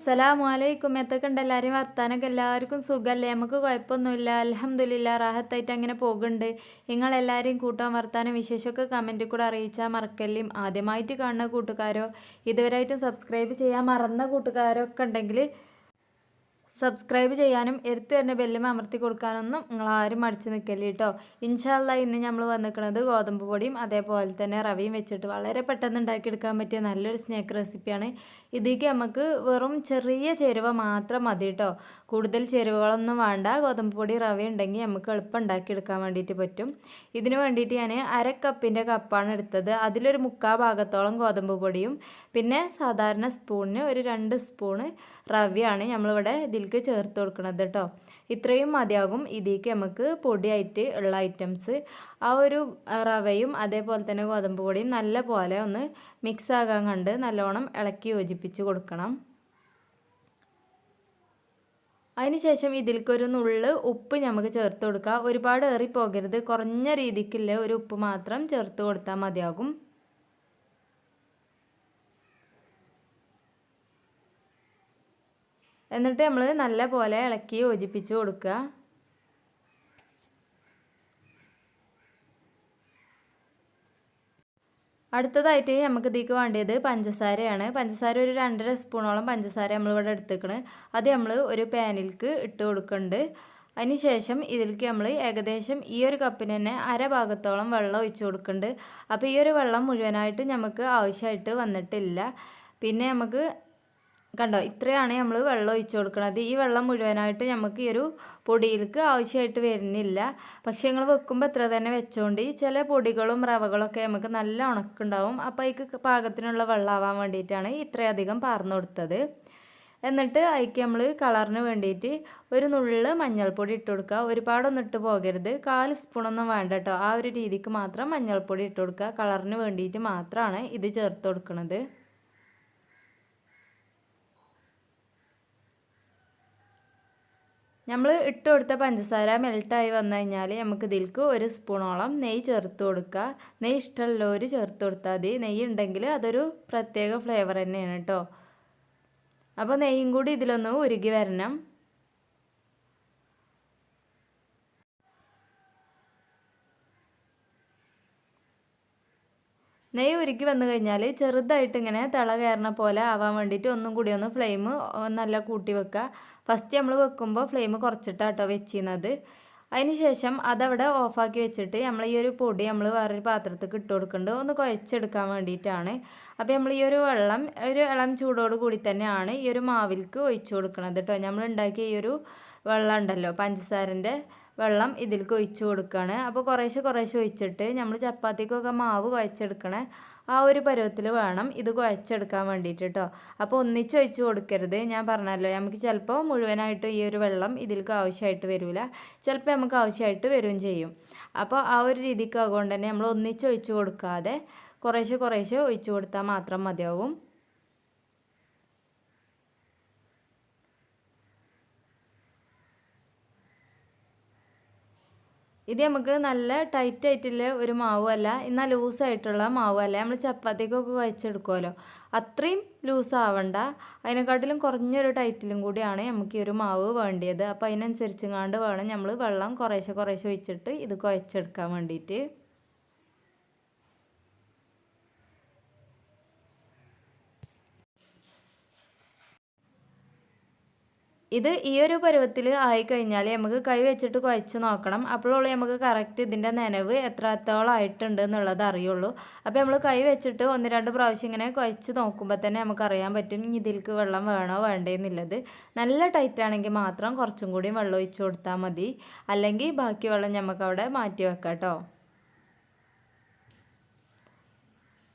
അസ്സലാമു അലൈക്കും എത്തൊക്കെ ഉണ്ട് എല്ലാവരും വർത്താനൊക്കെ? എല്ലാവർക്കും സുഖമല്ലേ നമുക്ക് കുഴപ്പമൊന്നുമില്ല. അലഹമ്മദില്ല റാഹത്തായിട്ട് അങ്ങനെ പോകുന്നുണ്ട്. നിങ്ങളെല്ലാവരെയും കൂട്ടാൻ വർത്താനം വിശേഷമൊക്കെ കമന്റിൽ കൂടെ അറിയിച്ചാൽ മറക്കല്ലും. ആദ്യമായിട്ട് കാണുന്ന കൂട്ടുകാരോ ഇതുവരെയായിട്ടും സബ്സ്ക്രൈബ് ചെയ്യാൻ മറന്ന കൂട്ടുകാരോ ഒക്കെ ഉണ്ടെങ്കിൽ സബ്സ്ക്രൈബ് ചെയ്യാനും എടുത്തു തന്നെ ബെല്ലും അമർത്തി കൊടുക്കാനൊന്നും നിങ്ങൾ ആരും മടിച്ച് നിൽക്കല്ലേ കേട്ടോ. ഇൻഷാല്ല ഇന്ന് നമ്മൾ വന്നിരിക്കുന്നത് ഗോതമ്പ് പൊടിയും അതേപോലെ തന്നെ റവയും വെച്ചിട്ട് വളരെ പെട്ടെന്ന് ഉണ്ടാക്കിയെടുക്കാൻ പറ്റിയ നല്ലൊരു സ്നാക്ക് റെസിപ്പിയാണ്. ഇതിലേക്ക് നമുക്ക് വെറും ചെറിയ ചേരുവ മാത്രം മതി കേട്ടോ. കൂടുതൽ ചേരുവകളൊന്നും വേണ്ട. ഗോതമ്പ് പൊടി റവ ഉണ്ടെങ്കിൽ നമുക്ക് എളുപ്പം ഉണ്ടാക്കിയെടുക്കാൻ വേണ്ടിയിട്ട് പറ്റും. ഇതിന് വേണ്ടിയിട്ട് ഞാൻ അര കപ്പിന്റെ കപ്പാണ് എടുത്തത്. അതിലൊരു മുക്കാൽ ഭാഗത്തോളം ഗോതമ്പ് പൊടിയും പിന്നെ സാധാരണ സ്പൂണിന് ഒരു രണ്ട് സ്പൂണ് റവയാണ് നമ്മളിവിടെ ഇതിലേക്ക് ചേർത്ത് കൊടുക്കുന്നത് കേട്ടോ. ഇത്രയും മതിയാകും ഇതിലേക്ക് നമുക്ക് പൊടിയായിട്ട് ഉള്ള ഐറ്റംസ്. ആ ഒരു റവയും അതേപോലെ തന്നെ ഗോതമ്പ് പൊടിയും നല്ല പോലെ ഒന്ന് മിക്സ് ആകാൻ കണ്ട് നല്ലോണം ഇളക്കി യോജിപ്പിച്ച് കൊടുക്കണം. അതിനുശേഷം ഇതിൽക്കൊരു നുള്ള് ഉപ്പ് നമുക്ക് ചേർത്ത് കൊടുക്കുക ഒരുപാട് ഏറിപ്പോകരുത്. കുറഞ്ഞ രീതിക്കുള്ള ഒരു ഉപ്പ് മാത്രം ചേർത്ത് കൊടുത്താൽ മതിയാകും. എന്നിട്ട് നമ്മൾ നല്ല പോലെ ഇളക്കി യോജിപ്പിച്ച് കൊടുക്കുക അടുത്തതായിട്ട് നമുക്ക് ഇതിലേക്ക് വേണ്ടത് പഞ്ചസാരയാണ്. പഞ്ചസാര ഒരു രണ്ടര സ്പൂണോളം പഞ്ചസാര നമ്മളിവിടെ എടുത്തേക്കണ്. അത് നമ്മൾ ഒരു പാനിലേക്ക് ഇട്ട് കൊടുക്കുന്നുണ്ട്. അതിന് ശേഷം ഇതിലേക്ക് നമ്മൾ ഏകദേശം ഈ ഒരു കപ്പിന് തന്നെ അര ഭാഗത്തോളം വെള്ളം ഒഴിച്ച് കൊടുക്കുന്നുണ്ട്. അപ്പോൾ ഈ ഒരു വെള്ളം മുഴുവനായിട്ട് നമുക്ക് ആവശ്യമായിട്ട് വന്നിട്ടില്ല. പിന്നെ നമുക്ക് കണ്ടോ? ഇത്രയാണ് നമ്മൾ വെള്ളം ഒഴിച്ചു കൊടുക്കുന്നത് ഈ വെള്ളം മുഴുവനായിട്ട് നമുക്ക് ഈ ഒരു പൊടിയിലേക്ക് ആവശ്യമായിട്ട് വരുന്നില്ല. പക്ഷേ നിങ്ങൾ വെക്കുമ്പോൾ എത്ര തന്നെ വെച്ചോണ്ട് ചില പൊടികളും റവകളൊക്കെ നമുക്ക് നല്ല ഉണക്കുണ്ടാവും. അപ്പോൾ അതിക്ക് പാകത്തിനുള്ള വെള്ളമാവാൻ വേണ്ടിയിട്ടാണ് ഇത്രയധികം പാർന്നു കൊടുത്തത്. എന്നിട്ട് അതിക്ക് നമ്മൾ കളറിന് വേണ്ടിയിട്ട് ഒരു നുള്ള് മഞ്ഞൾപ്പൊടി ഇട്ട് കൊടുക്കുക ഒരുപാടൊന്നും ഇട്ട് പോകരുത്. കാൽ സ്പൂണൊന്നും വേണ്ട കേട്ടോ ആ ഒരു രീതിക്ക് മാത്രം മഞ്ഞൾപ്പൊടി ഇട്ട് കൊടുക്കുക കളറിന് വേണ്ടിയിട്ട് മാത്രമാണ് ഇത് ചേർത്ത് കൊടുക്കുന്നത് നമ്മൾ ഇട്ട് കൊടുത്ത പഞ്ചസാര മെൽട്ടായി വന്നു കഴിഞ്ഞാൽ നമുക്ക് ഇതിലേക്ക് ഒരു സ്പൂണോളം നെയ്യ് ചേർത്ത് കൊടുക്കുക. നെയ്യ് ഇഷ്ടമുള്ളവർ ചേർത്ത് കൊടുത്താൽ മതി. നെയ്യ് ഉണ്ടെങ്കിൽ അതൊരു പ്രത്യേക ഫ്ലേവർ തന്നെയാണ് കേട്ടോ. അപ്പോൾ നെയ്യും കൂടി ഇതിലൊന്ന് ഉരുകി വരണം. നെയ്യ് ഉരുക്കി വന്നു കഴിഞ്ഞാൽ ചെറുതായിട്ട് ഇങ്ങനെ തിള കയറണ പോലെ ആവാൻ വേണ്ടിയിട്ട് ഒന്നും കൂടി ഒന്ന് ഫ്ലെയിം നല്ല കൂട്ടി വെക്കുക. ഫസ്റ്റ് നമ്മൾ വെക്കുമ്പോൾ ഫ്ലെയിം കുറച്ചിട്ടാട്ടോ വെച്ചിരുന്നത്. അതിന് ശേഷം അതവിടെ ഓഫാക്കി വെച്ചിട്ട് നമ്മൾ ഈ ഒരു പൊടി നമ്മൾ വേറൊരു പാത്രത്തിൽ ഇട്ട് കൊടുക്കുന്നുണ്ട് ഒന്ന് കുഴച്ചെടുക്കാൻ വേണ്ടിയിട്ടാണ്. അപ്പോൾ നമ്മൾ ഈ ഒരു വെള്ളം ഒരു ഇളം ചൂടോട് കൂടി തന്നെയാണ് ഈ ഒരു മാവിൽക്ക് ഒഴിച്ചു കൊടുക്കുന്നത് കേട്ടോ നമ്മൾ ഉണ്ടാക്കിയ ഈ ഒരു വെള്ളം ഉണ്ടല്ലോ പഞ്ചസാരന്റെ വെള്ളം ഇതിലേക്ക് ഒഴിച്ച് കൊടുക്കുകയാണ് അപ്പോൾ കുറേശ്ശെ കുറേശ്ശെ ഒഴിച്ചിട്ട് നമ്മൾ ചപ്പാത്തിക്കൊക്കെ മാവ് കുഴച്ചെടുക്കണേ. ആ ഒരു പരുവത്തിൽ വേണം ഇത് കുഴച്ചെടുക്കാൻ വേണ്ടിയിട്ട് കേട്ടോ അപ്പോൾ ഒന്നിച്ച് ഒഴിച്ച് കൊടുക്കരുത്. ഞാൻ പറഞ്ഞല്ലോ നമുക്ക് ചിലപ്പോൾ മുഴുവനായിട്ട് ഈ ഒരു വെള്ളം ഇതിലേക്ക് ആവശ്യമായിട്ട് വരില്ല ചിലപ്പോൾ നമുക്ക് ആവശ്യമായിട്ട് വരികയും ചെയ്യും. അപ്പോൾ ആ ഒരു രീതിക്ക് ആകൊണ്ട് തന്നെ നമ്മൾ ഒന്നിച്ച് ഒഴിച്ച് കൊടുക്കാതെ കുറേശ്ശെ കുറേശ്ശെ ഒഴിച്ച് കൊടുത്താൽ മാത്രം മതിയാവും. ഇത് നമുക്ക് നല്ല ടൈറ്റ് ആയിട്ടുള്ള ഒരു മാവല്ല എന്നാൽ ലൂസായിട്ടുള്ള മാവല്ല. നമ്മൾ ചപ്പാത്തിക്കൊക്കെ കുഴച്ചെടുക്കുമല്ലോ അത്രയും ലൂസ് ആവണ്ട. അതിനെക്കാട്ടിലും കുറഞ്ഞൊരു ടൈറ്റിലും കൂടിയാണ് നമുക്ക് ഈ ഒരു മാവ് വേണ്ടിയത്. അപ്പോൾ അതിനനുസരിച്ചും വേണം നമ്മൾ വെള്ളം കുറേശ്ശെ കുറേശ്ശെ ഒഴിച്ചിട്ട് ഇത് കുഴച്ചെടുക്കാൻ വേണ്ടിയിട്ട്. ഇത് ഈ ഒരു പരുവത്തിൽ ആയിക്കഴിഞ്ഞാൽ നമുക്ക് കൈ വെച്ചിട്ട് കുഴച്ച് നോക്കണം. അപ്പോഴുള്ളൂ നമുക്ക് കറക്റ്റ് ഇതിന്റെ നനവ് എത്രത്തോളം ആയിട്ടുണ്ട് എന്നുള്ളത് അറിയുള്ളൂ. അപ്പോൾ നമ്മൾ കൈ വെച്ചിട്ട് ഒന്ന് രണ്ട് പ്രാവശ്യം ഇങ്ങനെ കുഴച്ച് നോക്കുമ്പോൾ തന്നെ നമുക്ക് അറിയാൻ പറ്റും ഇതിൽക്ക് വെള്ളം വേണോ വേണ്ടേന്നുള്ളത് നല്ല ടൈറ്റ് ആണെങ്കിൽ മാത്രം കുറച്ചും കൂടി വെള്ളം ഒഴിച്ച് കൊടുത്താൽ മതി. അല്ലെങ്കിൽ ബാക്കി വെള്ളം നമുക്ക് അവിടെ മാറ്റി വെക്കാം കേട്ടോ.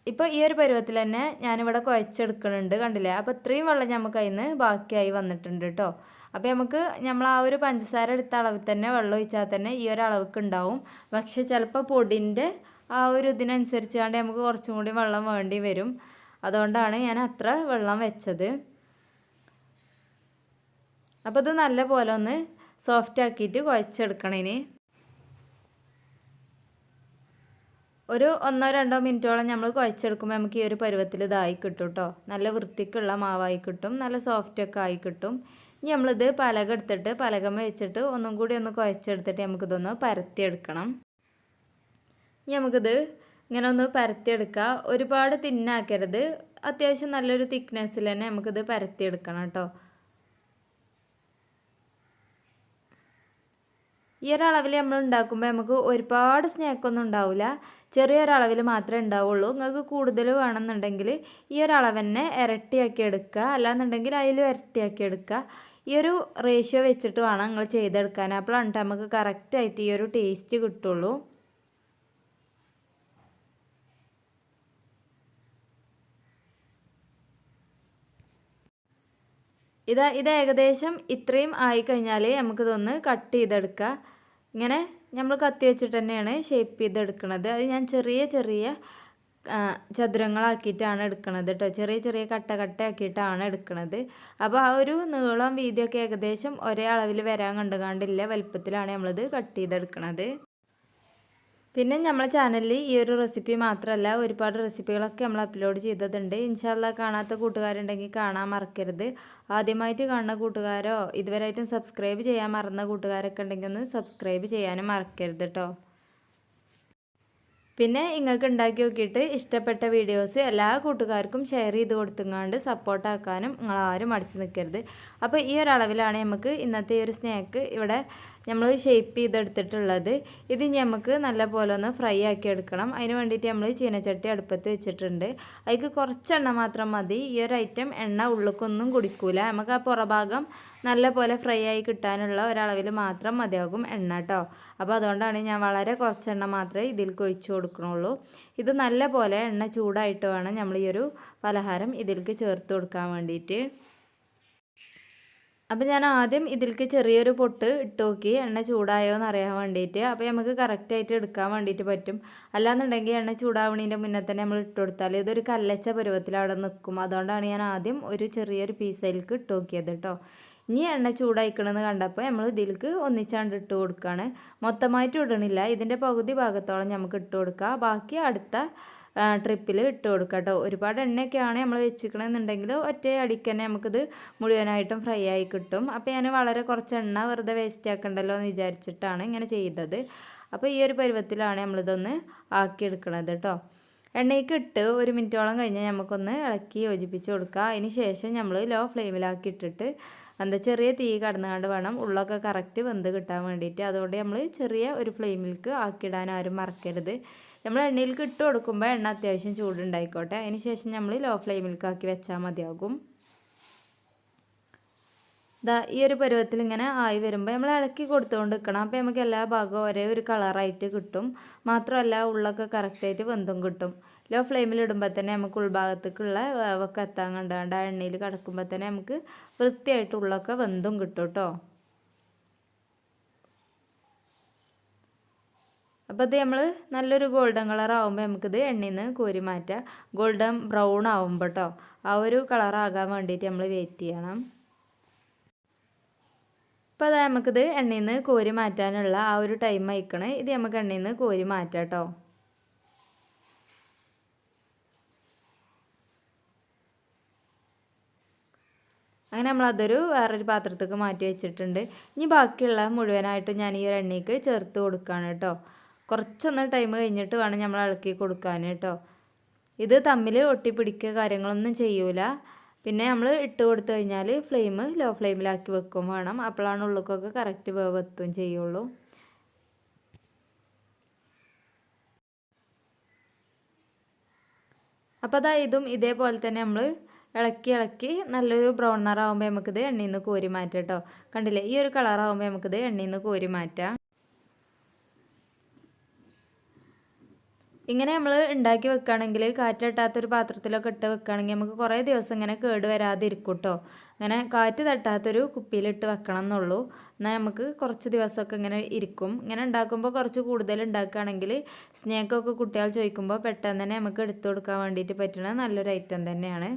ഇപ്പോൾ ഈ ഒരു പരുവത്തിൽ തന്നെ ഞാനിവിടെ കുഴച്ചെടുക്കുന്നുണ്ട് കണ്ടില്ലേ? അപ്പോൾ ഇത്രയും വെള്ളം നമുക്ക് അതിൽ നിന്ന് ബാക്കിയായി വന്നിട്ടുണ്ട് കേട്ടോ അപ്പോൾ നമുക്ക് നമ്മൾ ആ ഒരു പഞ്ചസാര എടുത്ത അളവിൽ തന്നെ വെള്ളം ഒഴിച്ചാൽ തന്നെ ഈ ഒരു അളവ്ക്ക് ഉണ്ടാവും. പക്ഷേ ചിലപ്പോൾ പൊടിന്റെ ആ ഒരു ഇതിനനുസരിച്ച് കൊണ്ട് നമുക്ക് കുറച്ചും കൂടി വെള്ളം വേണ്ടി വരും. അതുകൊണ്ടാണ് ഞാൻ അത്ര വെള്ളം വെച്ചത്. അപ്പോൾ ഇത് നല്ല പോലെ ഒന്ന് സോഫ്റ്റ് ആക്കിയിട്ട് കുഴച്ചെടുക്കണം ഇനി ഒരു ഒന്നോ രണ്ടോ മിനിറ്റോളം നമ്മൾ കുഴച്ചെടുക്കുമ്പോൾ നമുക്ക് ഈ ഒരു പരുവത്തിൽ ഇതായി കിട്ടും കേട്ടോ നല്ല വൃത്തിക്കുള്ള മാവായി കിട്ടും നല്ല സോഫ്റ്റൊക്കെ ആയി കിട്ടും. ഇനി നമ്മളിത് പലക എടുത്തിട്ട് പലകമ വെച്ചിട്ട് ഒന്നും കൂടി ഒന്ന് കുഴച്ചെടുത്തിട്ട് നമുക്കിതൊന്ന് പരത്തിയെടുക്കണം. ഇനി നമുക്കിത് ഇങ്ങനെ ഒന്ന് പരത്തിയെടുക്കുക ഒരുപാട് തിന്നാക്കരുത്. അത്യാവശ്യം നല്ലൊരു തിക്നെസ്സിൽ തന്നെ നമുക്കിത് പരത്തിയെടുക്കണം കേട്ടോ ഈ ഒരളവിൽ നമ്മൾ ഉണ്ടാക്കുമ്പോൾ നമുക്ക് ഒരുപാട് സ്നാക്കൊന്നും ഉണ്ടാവില്ല ചെറിയൊരളവിൽ മാത്രമേ ഉണ്ടാവുള്ളൂ. നിങ്ങൾക്ക് കൂടുതൽ വേണമെന്നുണ്ടെങ്കിൽ ഈ ഒരളവ് തന്നെ ഇരട്ടിയാക്കി എടുക്കുക. അല്ലാന്നുണ്ടെങ്കിൽ അതിലും ഇരട്ടിയാക്കി എടുക്കുക. ഈ ഒരു റേഷ്യോ വെച്ചിട്ട് വേണം നിങ്ങൾ ചെയ്തെടുക്കാൻ. അപ്പോഴാണ് നമുക്ക് കറക്റ്റായിട്ട് ഈ ഒരു ടേസ്റ്റ് കിട്ടുള്ളൂ. ഇതാ ഇത് ഏകദേശം ഇത്രയും ആയിക്കഴിഞ്ഞാൽ നമുക്കിതൊന്ന് കട്ട് ചെയ്തെടുക്കുക. ഇങ്ങനെ നമ്മൾ കത്തി വെച്ചിട്ട് തന്നെയാണ് ഷേപ്പ് ചെയ്തെടുക്കുന്നത് അത് ഞാൻ ചെറിയ ചെറിയ ചതുരങ്ങളാക്കിയിട്ടാണ് എടുക്കുന്നത് കേട്ടോ ചെറിയ ചെറിയ കട്ട കട്ട ആക്കിയിട്ടാണ് എടുക്കുന്നത് അപ്പോൾ ആ ഒരു നീളം വീതിയൊക്കെ ഏകദേശം ഒരേ അളവിൽ വരാൻ കണ്ടുകാണ്ടില്ല. വലുപ്പത്തിലാണ് നമ്മളിത് കട്ട് ചെയ്തെടുക്കുന്നത് പിന്നെ നമ്മളെ ചാനലിൽ ഈ ഒരു റെസിപ്പി മാത്രമല്ല ഒരുപാട് റെസിപ്പികളൊക്കെ നമ്മൾ അപ്ലോഡ് ചെയ്തതുണ്ട്. ഇൻഷാല്ല കാണാത്ത കൂട്ടുകാരുണ്ടെങ്കിൽ കാണാൻ മറക്കരുത്. ആദ്യമായിട്ട് കാണുന്ന കൂട്ടുകാരോ ഇതുവരെയായിട്ടും സബ്സ്ക്രൈബ് ചെയ്യാൻ മറന്ന കൂട്ടുകാരൊക്കെ ഉണ്ടെങ്കിൽ ഒന്ന് സബ്സ്ക്രൈബ് ചെയ്യാനും മറക്കരുത് കേട്ടോ പിന്നെ നിങ്ങൾക്ക് ഉണ്ടാക്കി നോക്കിയിട്ട് ഇഷ്ടപ്പെട്ട വീഡിയോസ് എല്ലാ കൂട്ടുകാർക്കും ഷെയർ ചെയ്ത് കൊടുത്തുങ്ങാണ്ട് സപ്പോർട്ടാക്കാനും നിങ്ങളാരും അടിച്ചു നിൽക്കരുത് അപ്പോൾ ഈ ഒരളവിലാണ് നമുക്ക് ഇന്നത്തെ ഈ ഒരു സ്നേക്ക് ഇവിടെ നമ്മൾ ഷേപ്പ് ചെയ്തെടുത്തിട്ടുള്ളത്. ഇത് നമുക്ക് നല്ല പോലെ ഒന്ന് ഫ്രൈ ആക്കി എടുക്കണം. അതിന് വേണ്ടിയിട്ട് നമ്മൾ ചീനച്ചട്ടി അടുപ്പത്ത് വെച്ചിട്ടുണ്ട്. അതിക്ക് കുറച്ച് എണ്ണ മാത്രം മതി. ഈ ഒരു ഐറ്റം എണ്ണ ഉള്ളിക്കൊന്നും കുടിക്കൂല. നമുക്ക് ആ പുറഭാഗം നല്ല പോലെ ഫ്രൈ ആയി കിട്ടാനുള്ള ഒരളവിൽ മാത്രം മതിയാകും എണ്ണ കേട്ടോ അപ്പോൾ അതുകൊണ്ടാണ് ഞാൻ വളരെ കുറച്ച് എണ്ണ മാത്രമേ ഇതിൽ ഒഴിച്ചു കൊടുക്കണുള്ളൂ. ഇത് നല്ല പോലെ എണ്ണ ചൂടായിട്ട് വേണം നമ്മൾ ഈ ഒരു പലഹാരം ഇതിലേക്ക് ചേർത്ത് കൊടുക്കാൻ വേണ്ടിയിട്ട്. അപ്പോൾ ഞാൻ ആദ്യം ഇതിലേക്ക് ചെറിയൊരു പൊട്ട് ഇട്ട് നോക്കി എണ്ണ ചൂടായോ എന്ന് അറിയാൻ വേണ്ടിയിട്ട് അപ്പോൾ നമുക്ക് കറക്റ്റായിട്ട് എടുക്കാൻ വേണ്ടിയിട്ട് പറ്റും. അല്ലാന്നുണ്ടെങ്കിൽ എണ്ണ ചൂടാവണീന്റെ മുന്നേ തന്നെ നമ്മൾ ഇട്ട് കൊടുത്താൽ ഇതൊരു കല്ലച്ച പരുവത്തിൽ അവിടെ നിൽക്കും അതുകൊണ്ടാണ് ഞാൻ ആദ്യം ഒരു ചെറിയൊരു പീസയിലേക്ക് ഇട്ട് നോക്കിയത് കേട്ടോ ഇനി എണ്ണ ചൂടായിക്കണമെന്ന് കണ്ടപ്പോൾ നമ്മൾ ഇതിലേക്ക് ഒന്നിച്ചാണ്ട് ഇട്ട് കൊടുക്കുകയാണ് മൊത്തമായിട്ട് ഇടണില്ല. ഇതിന്റെ പകുതി ഭാഗത്തോളം നമുക്ക് ഇട്ട് കൊടുക്കുക ബാക്കി അടുത്ത ട്രിപ്പിൽ ഇട്ട് കൊടുക്കുക കേട്ടോ ഒരുപാട് എണ്ണയൊക്കെയാണ് നമ്മൾ വെച്ചിക്കണമെന്നുണ്ടെങ്കിൽ ഒറ്റ അടിക്ക് തന്നെ നമുക്കിത് മുഴുവനായിട്ടും ഫ്രൈ ആയി കിട്ടും. അപ്പോൾ ഞാൻ വളരെ കുറച്ച് എണ്ണ വെറുതെ വേസ്റ്റ് ആക്കണ്ടല്ലോ എന്ന് വിചാരിച്ചിട്ടാണ് ഇങ്ങനെ ചെയ്തത്. അപ്പോൾ ഈ ഒരു പരുവത്തിലാണ് നമ്മളിതൊന്ന് ആക്കിയെടുക്കണത് കേട്ടോ എണ്ണയ്ക്ക് ഇട്ട് ഒരു മിനിറ്റോളം കഴിഞ്ഞാൽ നമുക്കൊന്ന് ഇളക്കി യോജിപ്പിച്ച് കൊടുക്കുക അതിന് ശേഷം നമ്മൾ ലോ ഫ്ലെയിമിലാക്കി ഇട്ടിട്ട് എന്താ ചെറിയ തീ കടന്നുകൊണ്ട് വേണം ഉള്ളൊക്കെ കറക്റ്റ് വെന്ത് കിട്ടാൻ വേണ്ടിയിട്ട്. അതുകൊണ്ട് നമ്മൾ ചെറിയ ഒരു ഫ്ലെയിമിലേക്ക് ആക്കിയിടാൻ ആരും മറക്കരുത്. നമ്മൾ എണ്ണയിലേക്ക് ഇട്ട് കൊടുക്കുമ്പോൾ എണ്ണ അത്യാവശ്യം ചൂടുണ്ടായിക്കോട്ടെ. അതിന് ശേഷം നമ്മൾ ലോ ഫ്ലെയിമിലേക്കാക്കി വെച്ചാൽ മതിയാകും. ഇതാ ഈ ഒരു പരുവത്തിൽ ഇങ്ങനെ ആയി വരുമ്പോൾ നമ്മൾ ഇളക്കി കൊടുത്തുകൊണ്ട് നിൽക്കണം അപ്പോൾ നമുക്ക് എല്ലാ ഭാഗവും ഒരേ ഒരു കളറായിട്ട് കിട്ടും. മാത്രമല്ല ഉള്ളൊക്കെ കറക്റ്റായിട്ട് വെന്തും കിട്ടും. ലോ ഫ്ലെയിമിൽ ഇടുമ്പോൾ തന്നെ നമുക്ക് ഉൾഭാഗത്തേക്കുള്ള വേവൊക്കെ എത്താൻ കണ്ടാണ്ട് ആ എണ്ണയിൽ കിടക്കുമ്പോൾ തന്നെ നമുക്ക് വൃത്തിയായിട്ട് ഉള്ളൊക്കെ വെന്തും കിട്ടും കേട്ടോ അപ്പോൾ ഇത് നമ്മൾ നല്ലൊരു ഗോൾഡൻ കളർ ആകുമ്പോൾ നമുക്കിത് എണ്ണയിൽ നിന്ന് കോരി മാറ്റാം. ഗോൾഡൻ ബ്രൗൺ ആകുമ്പോൾ കേട്ടോ ആ ഒരു കളറാകാൻ വേണ്ടിയിട്ട് നമ്മൾ വെയിറ്റ് ചെയ്യണം. അപ്പോൾ അത് നമുക്കിത് എണ്ണയിൽ നിന്ന് കോരി മാറ്റാനുള്ള ആ ഒരു ടൈം അയക്കണേ ഇത് നമുക്ക് എണ്ണയിൽ നിന്ന് കോരി മാറ്റാം കേട്ടോ അങ്ങനെ നമ്മളതൊരു വേറൊരു പാത്രത്തേക്ക് മാറ്റി വെച്ചിട്ടുണ്ട്. ഇനി ബാക്കിയുള്ള മുഴുവനായിട്ട് ഞാൻ ഈ ഒരു എണ്ണയ്ക്ക് ചേർത്ത് കൊടുക്കുകയാണ് കേട്ടോ കുറച്ചൊന്ന് ടൈം കഴിഞ്ഞിട്ട് വേണം നമ്മൾ ഇളക്കി കൊടുക്കാൻ കേട്ടോ ഇത് തമ്മിൽ ഒട്ടിപ്പിടിക്കുക കാര്യങ്ങളൊന്നും ചെയ്യൂല. പിന്നെ നമ്മൾ ഇട്ട് കൊടുത്തു കഴിഞ്ഞാൽ ഫ്ലെയിം ലോ ഫ്ലെയിമിലാക്കി വെക്കും വേണം. അപ്പോഴാണ് ഉള്ളിക്കൊക്കെ കറക്റ്റ് വേവ് എത്തുകയും ചെയ്യുള്ളൂ. അപ്പോൾ അതാ ഇതും ഇതേപോലെ തന്നെ നമ്മൾ ഇളക്കി ഇളക്കി നല്ലൊരു ബ്രൗൺ നിറാകുമ്പോൾ നമുക്കിത് എണ്ണയിൽ നിന്ന് കോരി മാറ്റാം കേട്ടോ കണ്ടില്ലേ? ഈ ഒരു കളറാകുമ്പോൾ നമുക്കിത് എണ്ണയിൽ നിന്ന് കോരി മാറ്റാം. ഇങ്ങനെ നമ്മൾ ഉണ്ടാക്കി വെക്കുകയാണെങ്കിൽ കാറ്റട്ടാത്തൊരു പാത്രത്തിലൊക്കെ ഇട്ട് വെക്കുകയാണെങ്കിൽ നമുക്ക് കുറേ ദിവസം ഇങ്ങനെ കേട് വരാതിരിക്കും കേട്ടോ അങ്ങനെ കാറ്റ് തട്ടാത്തൊരു കുപ്പിയിലിട്ട് വെക്കണം എന്നുള്ളൂ എന്നാൽ നമുക്ക് കുറച്ച് ദിവസമൊക്കെ ഇങ്ങനെ ഇരിക്കും. ഇങ്ങനെ ഉണ്ടാക്കുമ്പോൾ കുറച്ച് കൂടുതൽ ഉണ്ടാക്കുകയാണെങ്കിൽ സ്നേക്കൊക്കെ കുട്ടികൾ ചോദിക്കുമ്പോൾ പെട്ടെന്ന് തന്നെ നമുക്ക് എടുത്തു കൊടുക്കാൻ വേണ്ടിയിട്ട് പറ്റുന്ന നല്ലൊരു ഐറ്റം തന്നെയാണ്.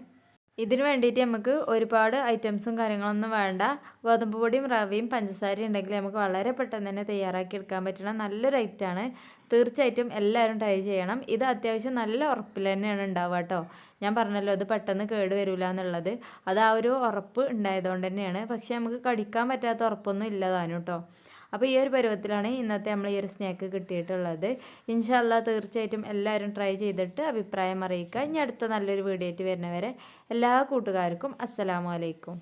ഇതിന് വേണ്ടിയിട്ട് നമുക്ക് ഒരുപാട് ഐറ്റംസും കാര്യങ്ങളൊന്നും വേണ്ട. ഗോതമ്പ് പൊടിയും റവയും പഞ്ചസാരയും ഉണ്ടെങ്കിൽ നമുക്ക് വളരെ പെട്ടെന്ന് തന്നെ തയ്യാറാക്കി എടുക്കാൻ പറ്റുന്ന നല്ലൊരു ഐറ്റമാണ്. തീർച്ചയായിട്ടും എല്ലാവരും ട്രൈ ചെയ്യണം. ഇത് അത്യാവശ്യം നല്ല ഉറപ്പിൽ തന്നെയാണ് ഉണ്ടാവുക കേട്ടോ ഞാൻ പറഞ്ഞല്ലോ അത് പെട്ടെന്ന് കേട് വരില്ല എന്നുള്ളത്. അത് ആ ഒരു ഉറപ്പ് ഉണ്ടായതുകൊണ്ട് തന്നെയാണ്. പക്ഷേ നമുക്ക് കടിക്കാൻ പറ്റാത്ത ഉറപ്പൊന്നും ഇല്ലതാനും കേട്ടോ അപ്പോൾ ഈ ഒരു പരുവത്തിലാണ് ഇന്നത്തെ നമ്മൾ ഈ ഒരു സ്നാക്ക് കിട്ടിയിട്ടുള്ളത്. ഇൻഷാല്ല തീർച്ചയായിട്ടും എല്ലാവരും ട്രൈ ചെയ്തിട്ട് അഭിപ്രായം അറിയിക്കുക. ഇനി അടുത്ത നല്ലൊരു വീഡിയോ ആയിട്ട് വരുന്നവരെ എല്ലാ കൂട്ടുകാർക്കും അസ്സലാമു അലൈക്കും.